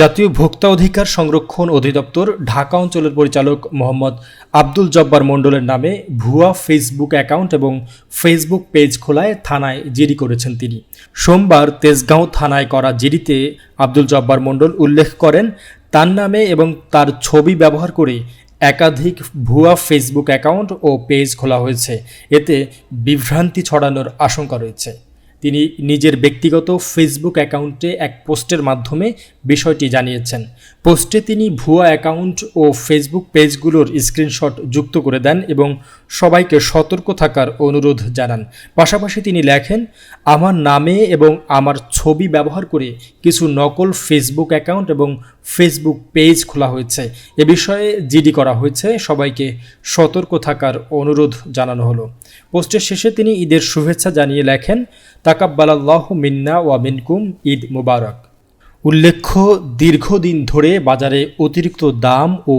জাতীয় ভোক্তা অধিকার সংরক্ষণ অধিদপ্তর, ঢাকা অঞ্চলের পরিচালক মোহাম্মদ আব্দুল জব্বার মণ্ডলের নামে ভুয়া ফেসবুক অ্যাকাউন্ট এবং ফেসবুক পেজ খোলায় থানায় জিডি করেছেন তিনি। সোমবার তেজগাঁও থানায় করা জিডিতে আব্দুল জব্বার মণ্ডল উল্লেখ করেন, তার নামে এবং তার ছবি ব্যবহার করে একাধিক ভুয়া ফেসবুক অ্যাকাউন্ট ও পেজ খোলা হয়েছে। এতে বিভ্রান্তি ছড়ানোর আশঙ্কা রয়েছে। তিনি নিজের ব্যক্তিগত ফেসবুক অ্যাকাউন্টে এক পোস্টের মাধ্যমে বিষয়টি জানিয়েছেন। পোস্টে তিনি ভুয়া অ্যাকাউন্ট ও ফেসবুক পেজগুলোর স্ক্রিনশট যুক্ত করে দেন এবং সবাইকে সতর্ক থাকার অনুরোধ জানান। পাশাপাশি তিনি লেখেন, আমার নামে এবং আমার ছবি ব্যবহার করে কিছু নকল ফেসবুক অ্যাকাউন্ট এবং ফেসবুক পেজ খোলা হয়েছে। এ বিষয়ে জিডি করা হয়েছে। সবাইকে সতর্ক থাকার অনুরোধ জানানো হলো। পোস্টের শেষে তিনি ঈদের শুভেচ্ছা জানিয়ে লেখেন, তাকাব্বালাল্লাহ মিন্না ওয়া মিনকুম ঈদ মুবারক। উল্লেখ্য, দীর্ঘদিন ধরে বাজারে অতিরিক্ত দাম ও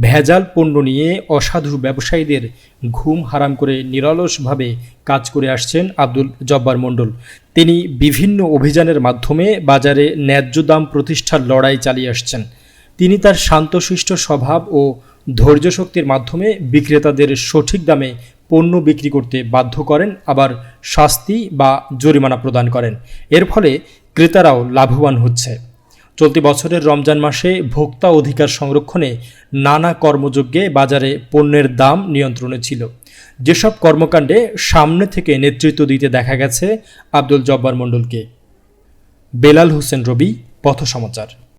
ভেজাল পণ্য নিয়ে অসাধু ব্যবসায়ীদের ঘুম হারাম করে নিরলসভাবে কাজ করে আসছেন আব্দুল জব্বার মণ্ডল। তিনি বিভিন্ন অভিযানের মাধ্যমে বাজারে ন্যায্য দাম প্রতিষ্ঠার লড়াই চালিয়ে আসছেন। তিনি তার শান্তশিষ্ট স্বভাব ও ধৈর্য শক্তির মাধ্যমে বিক্রেতাদের সঠিক দামে পণ্য বিক্রি করতে বাধ্য করেন, আবার শাস্তি বা জরিমানা প্রদান করেন। এর ফলে ক্রেতারাও লাভবান হচ্ছে। চলতি বছরের রমজান মাসে ভোক্তা অধিকার সংরক্ষণে নানা কর্মযজ্ঞে বাজারে পণ্যের দাম নিয়ন্ত্রণে ছিল। যেসব কর্মকাণ্ডে সামনে থেকে নেতৃত্ব দিতে দেখা গেছে, আব্দুল জব্বার মণ্ডলকে। বেলাল হোসেন রবি, পথ সমাচার।